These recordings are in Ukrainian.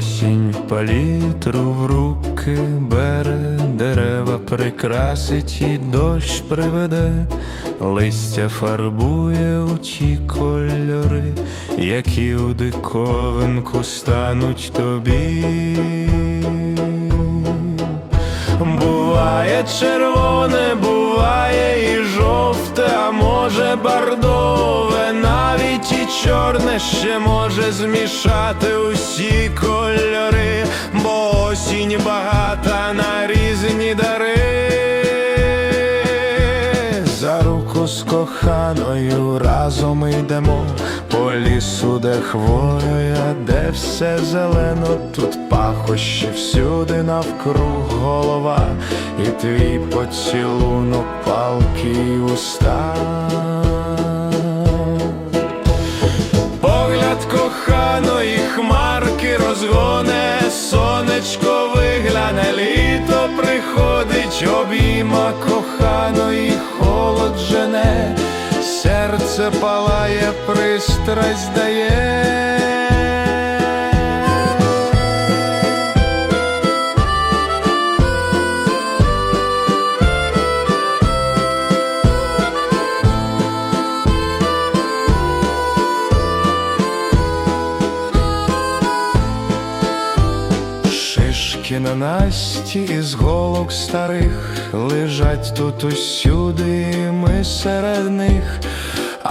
Осінь палітру в руки бере, дерева прикрасить і дощ приведе, листя фарбує у ті кольори, які у диковинку стануть тобі. Буває червоне, буває і жовте, а може бордове, навіть і чорне ще може змішати усі кольори, бо осінь багата з коханою разом йдемо по лісу, де хвоя, де все зелено, тут пахощі всюди навкруг голова, і твій поцілунок палки уста. Погляд коханої хмарки розгоне, сонечко вигляне, літо приходить, обійма коханої холод жене, серце палає, пристрасть дає. На насті із голок старих лежать тут усюди, і ми серед них,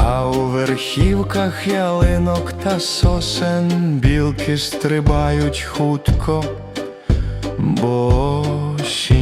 а у верхівках ялинок та сосен білки стрибають хутко, бо осінь